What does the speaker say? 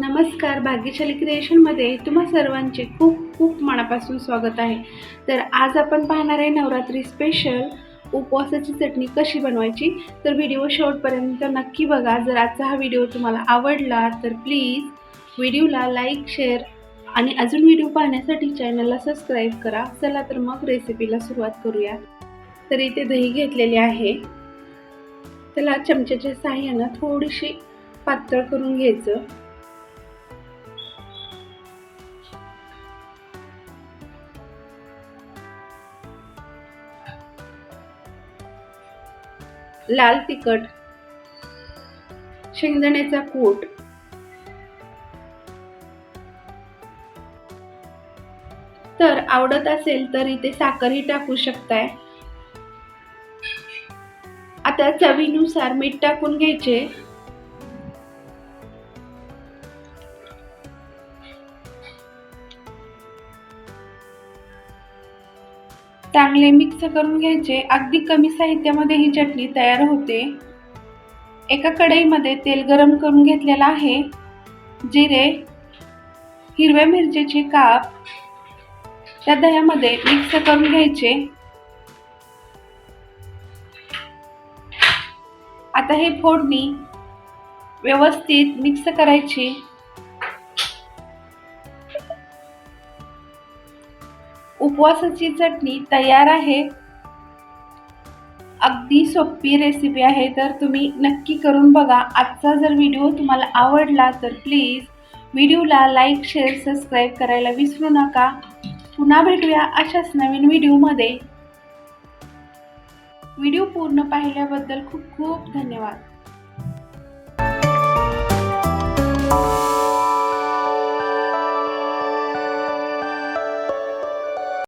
नमस्कार भाग्यशाली क्रिएशनमध्ये तुम्हा सर्वांचे खूप खूप मनापासून स्वागत आहे. तर आज आपण पाहणार आहे नवरात्री स्पेशल उपवासाची चटणी कशी बनवायची? तर व्हिडिओ शेवटपर्यंत नक्की बघा. जर आजचा हा व्हिडिओ तुम्हाला आवडला तर प्लीज व्हिडिओला लाईक शेअर आणि अजून व्हिडिओ पाहण्यासाठी चॅनलला सबस्क्राईब करा. चला तर मग रेसिपीला सुरुवात करूया. तर इथे दही घेतलेले आहे. त्याला चमच्याच्या साह्यानं थोडीशी पातळ करून घ्यायचं. लाल तिखट शेंगदाण्याचा कूट तर आवडत असेल तर इथे साखरही टाकू शकताय. आता चवीनुसार मीठ टाकून घ्यायचे. चांगले मिक्स करून घ्यायचे. अगदी कमी साहित्यामध्ये ही चटणी तयार होते. एका कढईमध्ये तेल गरम करून घेतलेलं आहे. जिरे हिरव्या मिरचीचे काप त्या दह्यामध्ये मिक्स करून घ्यायचे. आता हे फोडणी व्यवस्थित मिक्स करायची. उपवासाची चटणी तयार आहे. अगदी सोपी रेसिपी आहे तर तुम्ही नक्की करून बघा. आजचा जर व्हिडिओ तुम्हाला आवडला तर प्लीज व्हिडिओला लाईक शेअर सबस्क्राईब करायला विसरू नका. पुन्हा भेटूया अशाच नवीन व्हिडिओमध्ये व्हिडिओ पूर्ण पाहिल्याबद्दल खूप खूप धन्यवाद.